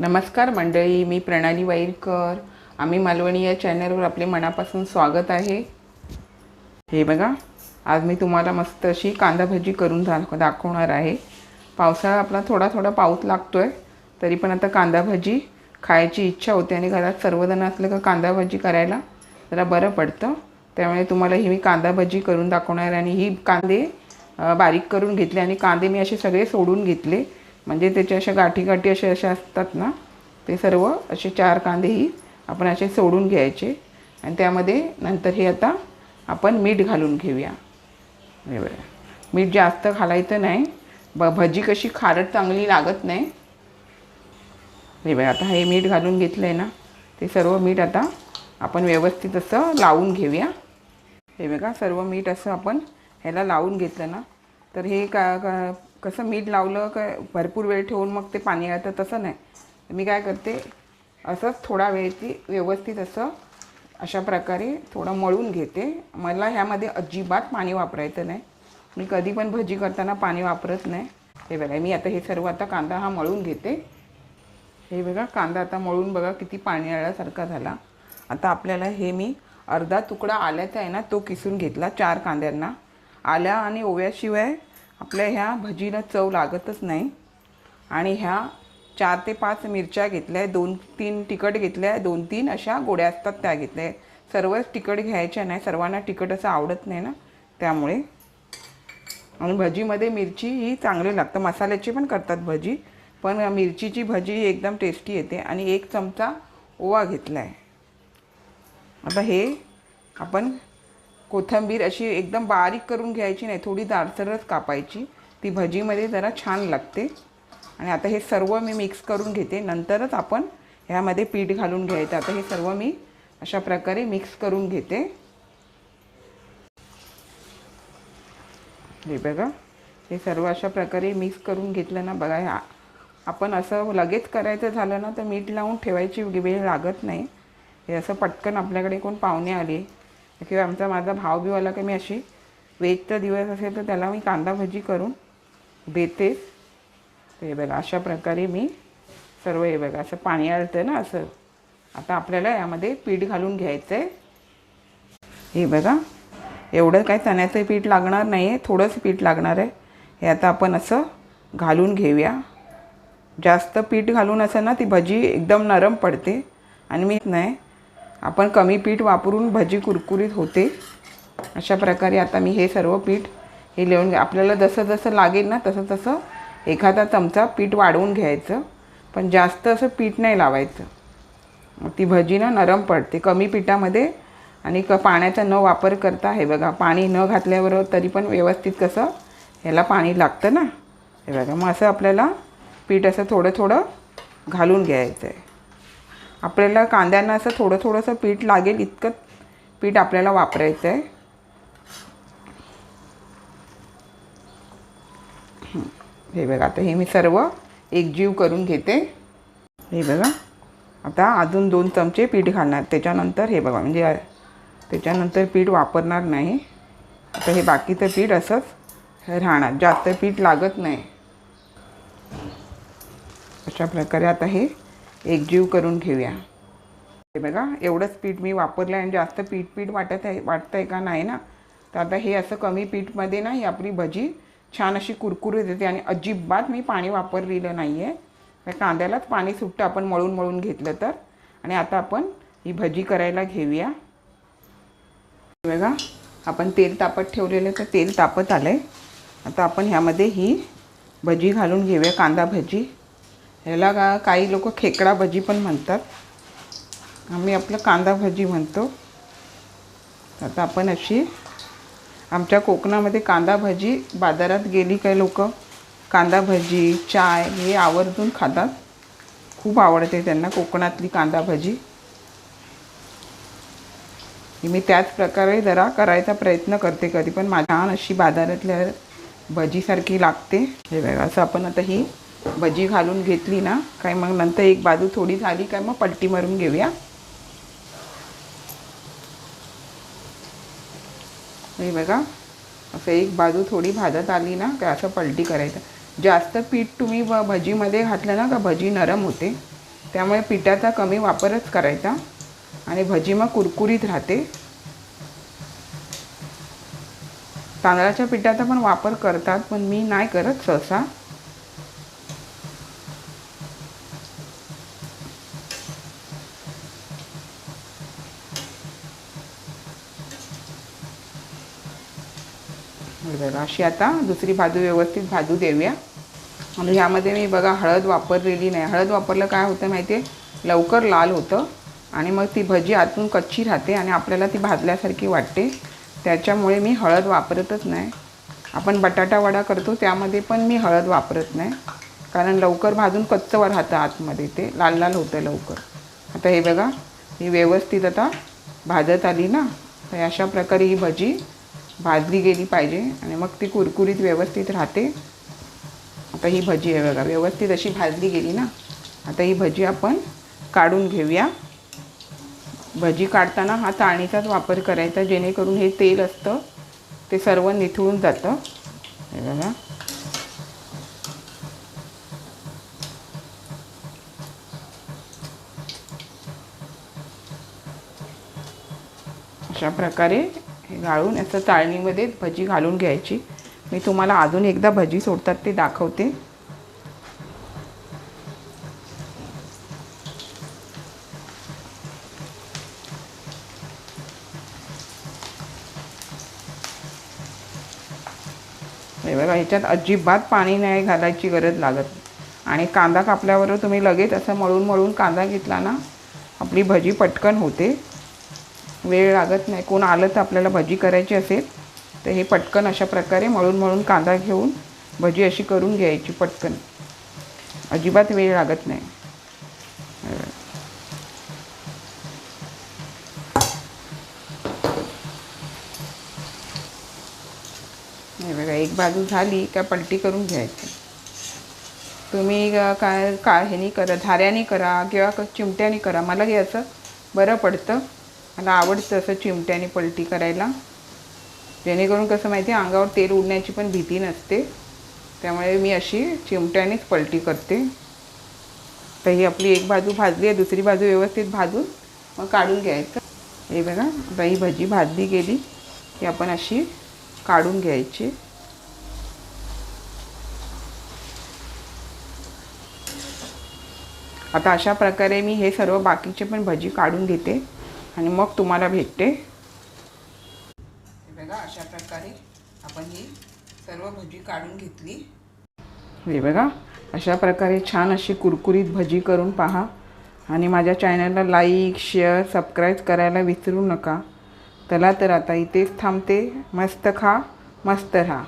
नमस्कार मंडळी मी प्रणाली वाईरकर. आम्ही मालवणी या चॅनलवर आपले मनापासून स्वागत आहे. हे बघा आज मी तुम्हाला मस्त अशी कांदा भजी करून दाखवणार आहे. पावसाळा आपला थोडा थोडा पाऊस लागतो आहे तरी पण आता कांदा भजी खायची इच्छा होते आणि घरात सर्वजण असलं का कांदा भजी करायला जरा बरं पडतं. त्यामुळे तुम्हाला ही मी कांदा भजी करून दाखवणार आहे आणि ही कांदे बारीक करून घेतले आणि कांदे मी असे सगळे सोडून घेतले. म्हणजे त्याच्या अशा गाठी गाठी असे अशा असतात ना ते सर्व असे चार कांदेही आपण असे सोडून घ्यायचे. आणि त्यामध्ये नंतर हे आता आपण मीठ घालून घेऊया. हे मीठ जास्त घालायचं नाही. ब भजी कशी खारट चांगली लागत नाही. हे बघा आता हे मीठ घालून घेतलं आहे ना ते सर्व मीठ आता आपण व्यवस्थित असं लावून घेऊया. हे बघा सर्व मीठ असं आपण ह्याला लावून घेतलं ना तर हे का का कसं मीठ लावलं का भरपूर वेळ ठेवून मग ते पाणी येतं तसं नाही. मी काय करते असंच थोडा वेळ ती व्यवस्थित असं अशा प्रकारे थोडं मळून घेते. मला ह्यामध्ये अजिबात पाणी वापरायचं नाही. मी कधी पण भजी करताना पाणी वापरत नाही. हे बघा मी आता हे सर्व आता कांदा हा मळून घेते. हे बघा कांदा आता मळून बघा किती पाणी आल्यासारखा झाला. आता आपल्याला हे मी अर्धा तुकडा आल्याचा आहे ना तो किसून घेतला चार कांद्यांना. आल्या आणि ओव्याशिवाय आपल्या ह्या भजीला चव लागतच नाही. आणि ह्या चार ते पाच मिरच्या घेतल्या दोन तीन तिखट घेतल्या दोन तीन अशा गोड्या असतात त्या घेतल्या. सर्वच तिखट घ्यायच्या नाही सर्वांना तिखट असं आवडत नाही ना. त्यामुळे आणि भजीमध्ये मिरची ही चांगली लागतं. मसाल्याची पण करतात भजी पण मिरचीची भजी ही एकदम टेस्टी येते. आणि एक चमचा ओवा घेतला आहे आता हे आपण कोथिंबीर अशी एकदम बारीक करून घ्यायची नाही थोडी जाडसरच कापायची. ती भजीमध्ये जरा छान लागते. आणि आता हे सर्व मी मिक्स करून घेते. नंतरच आपण ह्यामध्ये पीठ घालून घ्यायचं. आता हे सर्व मी अशा प्रकारे मिक्स करून घेते. हे बघा हे सर्व अशा प्रकारे मिक्स करून घेतलं ना बघा ह्या आपण असं लगेच करायचं झालं ना तर मीठ लावून ठेवायची वेळ लागत नाही. हे असं पटकन आपल्याकडे कोण पाहुणे आले किंवा आमचा माझा भाव बिव आला की मी अशी वेजचा दिवस असेल तर त्याला मी कांदा भजी करून देतेच तर हे बघा अशा प्रकारे मी सर्व हे बघा असं पाणी आलतं ना असं. आता आपल्याला यामध्ये पीठ घालून घ्यायचं आहे हे बघा एवढं काय चण्याचं पीठ लागणार नाही आहे थोडंच पीठ लागणार आहे. हे आता आपण असं घालून घेऊया. जास्त पीठ घालून असं ना ती भजी एकदम नरम पडते. आणि मी नाही आपण कमी पीठ वापरून भजी कुरकुरीत होते. अशा प्रकारे आता मी हे सर्व पीठ हे लिहून घ्या आपल्याला जसं जसं लागेल ना तसं तसं एखादा चमचा पीठ वाढवून घ्यायचं. पण जास्त असं पीठ नाही लावायचं. ती भजी ना नरम पडते कमी पिठामध्ये आणि क पाण्याचा न वापर करता हे बघा पाणी न घातल्यावर तरी पण व्यवस्थित कसं ह्याला पाणी लागतं ना. हे बघा मग असं आपल्याला पीठ असं थोडं थोडं घालून घ्यायचं आहे आपल्याला कांद्यांना असं थोडं थोडंसं पीठ लागेल इतकं पीठ आपल्याला वापरायचं आहे हे बघा आता हे मी सर्व एकजीव करून घेते. हे बघा आता अजून दोन चमचे पीठ घालणार. त्याच्यानंतर हे बघा म्हणजे त्याच्यानंतर पीठ वापरणार नाही. आता हे बाकीचं पीठ असंच राहणार जास्त पीठ लागत नाही. अशा प्रकारे आता हे एकजीव करून घेऊया हे बघा एवढंच पीठ मी वापरलं आहे आणि जास्त पीठ पीठ वाटत आहे वाटतं आहे का नाही ना? तर आता हे असं कमी पीठमध्ये ना ही आपली भजी छान अशी कुरकुरीत येते आणि अजिबात मी पाणी वापरलेलं नाही आहे कांद्यालाच पाणी सुटतं आपण मळून मळून घेतलं तर. आणि आता आपण ही भजी करायला घेऊया. हे बघा आपण तेल तापत ठेवलेलं तर तेल तापत आलं आहे आता आपण ह्यामध्ये ही भजी घालून घेऊया कांदा भजी. ह्याला का काही लोक खेकडा भजी पण म्हणतात. आम्ही आपलं कांदा भजी म्हणतो. आता आपण अशी आमच्या कोकणामध्ये कांदा भजी बाजारात गेली काही लोक? कांदा भजी चाय हे आवर्जून खातात. खूप आवडते त्यांना कोकणातली कांदा भजी. मी त्याच प्रकारे जरा करायचा प्रयत्न करते कधी पण माझ्या अशी बाजारातल्या भजीसारखी लागते. हे बघा असं आपण आता ही भजी घालून घेतली ना काय मग नंतर एक बाजू थोडी झाली काय मग पलटी मारून घेऊया. हे बघा असं एक बाजू थोडी भाजत आली ना काय असं पलटी करायचं. जास्त पीठ तुम्ही भजीमध्ये घातलं ना का भजी नरम होते. त्यामुळे पिठाचा कमी वापरच करायचा. आणि भजी मग कुरकुरीत राहते. तांदळाच्या पिठाचा पण वापर करतात पण मी नाही करत सहसा. बघा अशी आता दुसरी भाजू व्यवस्थित भाजू देऊया. आणि ह्यामध्ये मी बघा हळद वापरलेली नाही. हळद वापरलं काय होतं माहिती आहे लवकर लाल होतं आणि मग ती भजी आतून कच्ची राहते आणि आपल्याला ती भाजल्यासारखी वाटते. त्याच्यामुळे मी हळद वापरतच नाही. आपण बटाटा वडा करतो त्यामध्ये पण मी हळद वापरत नाही. कारण लवकर भाजून कच्चं राहतं आतमध्ये ते. लाल लाल होतं लवकर. आता हे बघा ही व्यवस्थित आता भाजत आली ना. तर अशा प्रकारे ही भजी भाजली गेली पाहिजे आणि मग ती कुरकुरीत व्यवस्थित राहते. आता ही भजी आहे बघा व्यवस्थित अशी भाजली गेली ना. आता ही भजी आपण काढून घेऊया. भजी काढताना हा चाळणीचाच वापर करायचा जेणेकरून हे तेल असतं ते सर्व निथळून जातं. हे बघा. अशा प्रकारे हे गाळून असं चाळणीमध्ये भजी घालून घ्यायची. मी तुम्हाला अजून एकदा भजी सोडतात ते दाखवते. हे बघा ह्याच्यात अजिबात पाणी नाही घालायची गरज लागत. आणि कांदा कापल्यावर तुम्ही लगेच असं मळून मळून कांदा घेतला ना आपली भजी पटकन होते. वेळ लागत नाही. कोण आलं तर आपल्याला भजी करायची असेल तर हे पटकन अशा प्रकारे मळून मळून कांदा घेऊन भजी अशी करून घ्यायची पटकन. अजिबात वेळ लागत नाही. बघा एक बाजू झाली का पलटी करून घ्यायची. तुम्ही काय का ह्यानी करा धाऱ्याने करा किंवा चिमट्याने करा. मला घ्यायचं बरं पडतं. मला आवडतं असं चिमट्याने पलटी करायला. जेणेकरून कसं माहिती आहे अंगावर तेल उडण्याची पण भीती नसते. त्यामुळे मी अशी चिमट्यानेच पलटी करते. तर ही आपली एक बाजू भाजली आहे दुसरी बाजू व्यवस्थित भाजून मग काढून घ्यायचं. हे बघा आता ही भजी भाजली गेली. की आपण अशी काढून घ्यायची. आता अशा प्रकारे मी हे सर्व बाकीचे पण भजी काढून घेते. आणि मग तुम्हाला भेटते. हे बघा अशा प्रकारे आपण ही सर्व भजी काढून घेतली. हे बघा अशा प्रकारे छान अशी कुरकुरीत भजी करून पहा. आणि माझ्या चॅनलला लाईक शेअर सबस्क्राईब करायला विसरू नका. चला तर आता इथेच थांबते. मस्त खा मस्त राहा.